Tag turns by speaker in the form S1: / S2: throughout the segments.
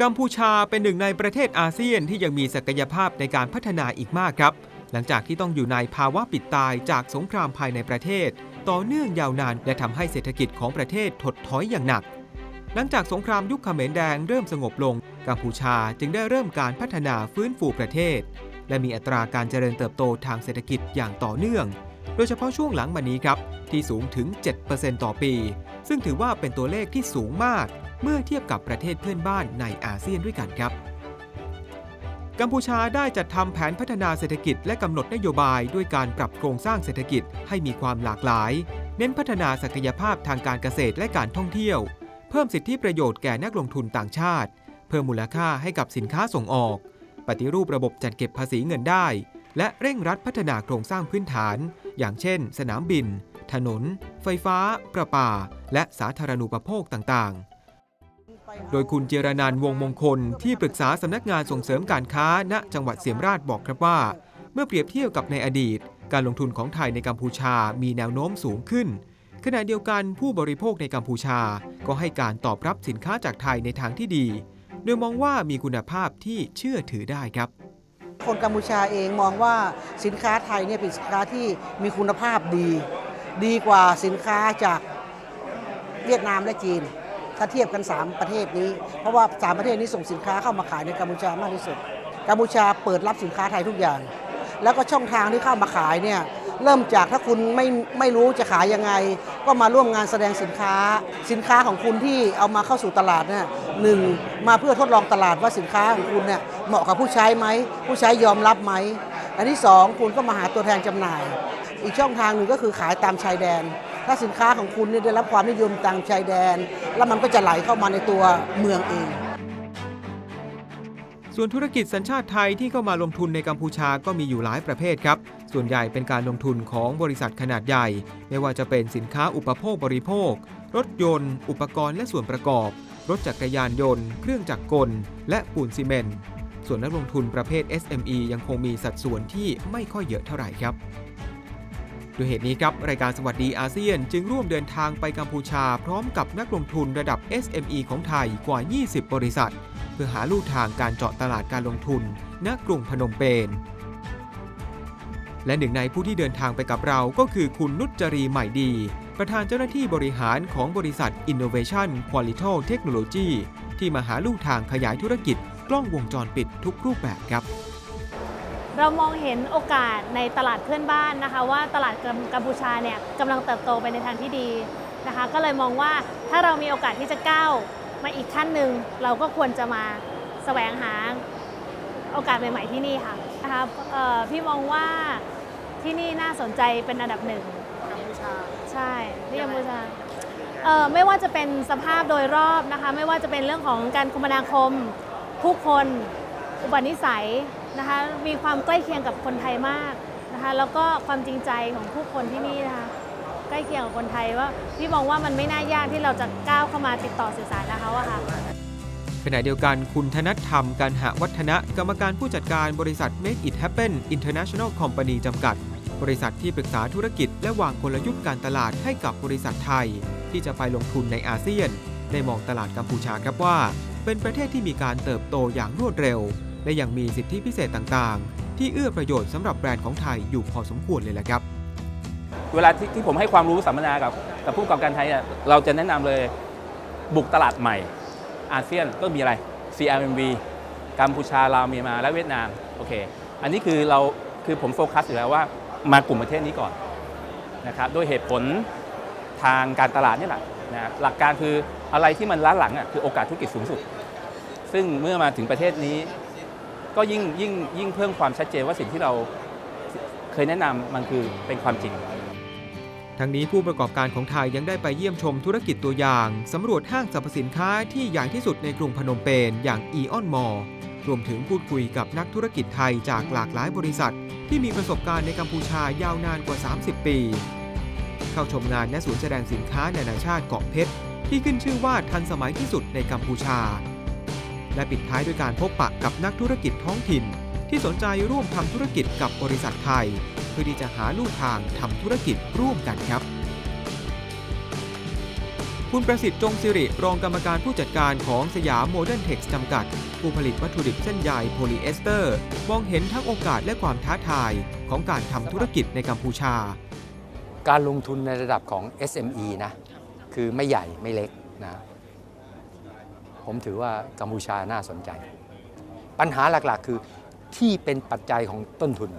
S1: กัมพูชาเป็นหนึ่งในประเทศอาเซียนที่ยังมีศักยภาพในการพัฒนาอีกมากครับ หลังจากที่ต้องอยู่ในภาวะปิดตายจากสงครามภายในประเทศ ต่อเนื่องยาวนานและทำให้เศรษฐกิจของประเทศถดถอยอย่างหนัก หลังจากสงครามยุคเขมรแดงเริ่มสงบลง กัมพูชาจึงได้เริ่มการพัฒนาฟื้นฟูประเทศ และมีอัตราการเจริญเติบโตทางเศรษฐกิจอย่างต่อเนื่อง โดยเฉพาะช่วงหลังมานี้ครับที่สูงถึง 7%ต่อปี ซึ่งถือว่าเป็นตัวเลขที่สูงมาก เมื่อเทียบกับประเทศเพื่อนบ้านในอาเซียนด้วยกันครับ กัมพูชาได้จัดทำแผนพัฒนาเศรษฐกิจและกำหนดนโยบายด้วยการปรับโครงสร้างเศรษฐกิจให้มีความหลากหลาย เน้นพัฒนาศักยภาพทางการเกษตรและการท่องเที่ยว เพิ่มสิทธิประโยชน์แก่นักลงทุนต่างชาติ เพิ่มมูลค่าให้กับสินค้าส่งออก ปฏิรูประบบจัดเก็บภาษีเงินได้ และเร่งรัดพัฒนาโครงสร้างพื้นฐาน อย่างเช่น สนามบิน ถนน ไฟฟ้า ประปา และสาธารณูปโภคต่างๆ โดยคุณเจรนันวงมงคลที่ปรึกษาสำนักงานส่งเสริมการค้าณจังหวัดเสียมราชบอกครับว่า เมื่อเปรียบเทียบกับในอดีต การลงทุนของไทยในกัมพูชามีแนวโน้มสูงขึ้น ขณะเดียวกันผู้บริโภคในกัมพูชา ก็ให้การตอบรับสินค้าจากไทยในทางที่ดี โดยมองว่ามีคุณภาพที่เชื่อถือได้ครับ
S2: คนกัมพูชาเองมองว่าสินค้าไทยเนี่ยเป็นสินค้าที่มีคุณภาพดี ดีกว่าสินค้าจากเวียดนามและจีน ถ้าเทียบกัน 3 ประเทศนี้ เพราะว่า 3 ประเทศนี้ส่งสินค้าเข้ามาขายในกัมพูชามากที่สุด กัมพูชาเปิดรับสินค้าไทยทุกอย่าง แล้วก็ช่องทางที่เข้ามาขายเนี่ยเริ่มจากถ้าคุณไม่ไม่รู้จะขายยังไง ก็มาร่วมงานแสดงสินค้า สินค้าของคุณที่เอามาเข้าสู่ตลาดเนี่ยหนึ่งมาเพื่อทดลองตลาดว่าสินค้าของคุณเนี่ยเหมาะกับผู้ใช้ไหมผู้ใช้ยอมรับไหมอันที่สองคุณก็มาหาตัวแทนจำหน่าย อีกช่องทางหนึ่งก็คือขายตามชายแดน ถ้าสินค้าของคุณเนี่ยได้รับความนิยมต่ามชายแดน แล้วมันก็จะไหลเข้ามาในตัวเมืองเอง
S1: ส่วนธุรกิจสัญชาติไทยที่เข้ามาลงทุนในกัมพูชาก็มีอยู่หลายประเภทครับ ส่วนใหญ่เป็นการลงทุนของบริษัทขนาดใหญ่ ไม่ว่าจะเป็นสินค้าอุปโภคบริโภค รถยนต์ อุปกรณ์และส่วนประกอบ รถจักรยานยนต์ เครื่องจักรกล และปูนซีเมนต์ส่วนนักลงทุนประเภท SME ยังคงมีสัดส่วนที่ไม่ค่อยเยอะเท่าไหร่ครับ ด้วยเหตุนี้ครับรายการสวัสดีอาเซียน จึงร่วมเดินทางไปกัมพูชา พร้อมกับนักลงทุนระดับ SME ของไทยกว่า 20 บริษัท เพื่อหาลู่ทางการเจาะตลาดการลงทุนณกรุงพนมเปญและหนึ่งในผู้ที่เดินทางไปกับเราก็คือคุณนุชจรีใหม่ดี ประธานเจ้าหน้าที่บริหารของบริษัท Innovation Quality Technology ที่มาหาลู่ทางขยายธุรกิจกล้องวงจรปิดทุกรูปแบบครับ
S3: เรามองเห็นโอกาสในตลาดเพื่อนบ้านนะคะ ว่าตลาดกัมพูชาเนี่ยกำลังเติบโตไปในทางที่ดีนะคะ ก็เลยมองว่าถ้าเรามีโอกาสที่จะก้าวมาอีกขั้นหนึ่งเราก็ควรจะมาแสวงหาโอกาสใหม่ๆที่นี่ค่ะนะคะเอ่อพี่มองว่าที่นี่น่าสนใจเป็นอันดับหนึ่ง
S2: กัมพูชา
S3: ใช่ที่กัมพูชาเอ่อไม่ว่าจะเป็นสภาพโดยรอบนะคะ ไม่ว่าจะเป็นเรื่องของการคมนาคมผู้คน อุปนิสัยนะคะมีความใกล้เคียงกับคนไทยมากนะคะแล้วก็ความจริงใจของผู้คนที่นี่นะคะใกล้เคียงกับคนไทยว่าพี่มองว่ามันไม่น่ายากที่เราจะก้าวเข้ามาติดต่อสื่อสารกับเขาอะค่ะ
S1: ขณะเดียวกันคุณธนัทธรรมการหะวัฒนะกรรมการผู้จัดการบริษัท Make It Happen International Company จำกัด บริษัทที่ปรึกษาธุรกิจ และวางกลยุทธ์การตลาดให้กับบริษัทไทย ที่จะไปลงทุนในอาเซียน ได้มองตลาดกัมพูชาครับว่า เป็นประเทศที่มีการเติบโตอย่างรวดเร็ว และยังมีสิทธิพิเศษต่างๆ ที่เอื้อประโยชน์สำหรับแบรนด์ของไทยอยู่พอสมควรเลยแหละครับ
S4: เวลาที่ที่ผมให้ความรู้สัมมนากับกับผู้ประกอบการไทยเนี่ยเราจะแนะนำเลยบุกตลาดใหม่อาเซียนก็มีอะไร CRMV กัมพูชาลาวเมียนมาและเวียดนามโอเค อันนี้คือเราคือผมโฟกัสอยู่แล้วว่ามากลุ่มประเทศนี้ก่อนนะครับด้วยเหตุผลทางการตลาดนี่แหละนะหลักการคืออะไรที่มันล้าหลังอะคือโอกาสธุรกิจสูงสุด ซึ่งเมื่อมาถึงประเทศนี้ ก็ยิ่งยิ่งยิ่งเพิ่มความชัดเจนว่าสิ่งที่เราเคยแนะนำมันคือเป็นความจริง
S1: ทั้งนี้ผู้ประกอบการของไทยยังได้ไปเยี่ยมชมธุรกิจตัวอย่าง สำรวจห้างสรรพสินค้าที่ใหญ่ที่สุดในกรุงพนมเปญอย่างอีออนมอลรวมถึงพูดคุยกับนักธุรกิจไทยจากหลากหลายบริษัท ที่มีประสบการณ์ในกัมพูชายาวนานกว่า 30 ปี เข้าชมงานและศูนย์แสดงสินค้านานาชาติเกาะเพชรที่ขึ้นชื่อว่าทันสมัยที่สุดในกัมพูชา และปิดท้ายด้วยการพบปะกับนักธุรกิจท้องถิ่น ที่สนใจร่วมทำธุรกิจกับบริษัทไทย เพื่อที่จะหาลู่ทางทำธุรกิจร่วมกันครับ คุณประสิทธิ์จงสิริ รองกรรมการผู้จัดการของสยามโมเดิร์นเท็กซ์จำกัด ผู้ผลิตวัตถุดิบเส้นใยโพลีเอสเตอร์ มองเห็นทั้งโอกาสและความท้าทายของการทำธุรกิจในกัมพูชา
S5: การลงทุนในระดับของ SME นะ คือไม่ใหญ่ไม่เล็กนะ ผมถือว่ากัมพูชาน่าสนใจ ปัญหาหลักๆ คือที่เป็นปัจจัยของต้นทุน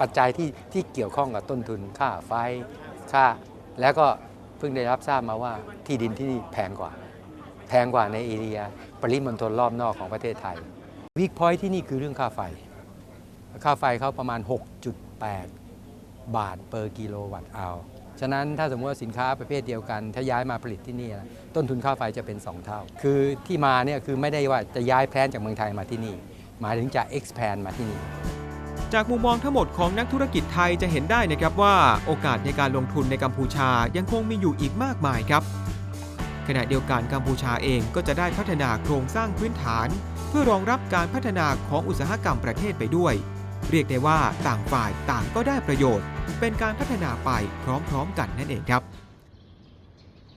S5: ปัจจัยที่ที่เกี่ยวข้องกับต้นทุน ค่าไฟค่า แล้วก็เพิ่งได้รับทราบมาว่าที่ดินที่นี่แพงกว่า แพงกว่าในเอเรีย ปริมณฑลรอบนอกของประเทศไทยวิกพอยที่นี่คือเรื่องค่าไฟ ค่าไฟเขาประมาณ 6.8 บาทเปอร์กิโลวัตต์อา ฉะนั้นถ้าสมมติว่าสินค้าประเภทเดียวกัน ถ้าย้ายมาผลิตที่นี่นะต้นทุนค่าไฟจะเป็น 2 เท่า คือที่มาเนี่ยคือไม่ได้ว่าจะย้ายแพลนจากเมืองไทยมาที่นี่ หมายถึงจะ expand มาที่นี่
S1: จากมุมมองทั้งหมดของนักธุรกิจไทยจะเห็นได้นะครับว่าโอกาสในการลงทุนในกัมพูชายังคงมีอยู่อีกมากมายครับ ขณะเดียวกันกัมพูชาเองก็จะได้พัฒนาโครงสร้างพื้นฐาน เพื่อรองรับการพัฒนาของอุตสาหกรรมประเทศไปด้วย เรียกได้ว่าต่างฝ่ายต่างก็ได้ประโยชน์ เป็นการพัฒนาไปพร้อมๆ กันนั่นเองครับ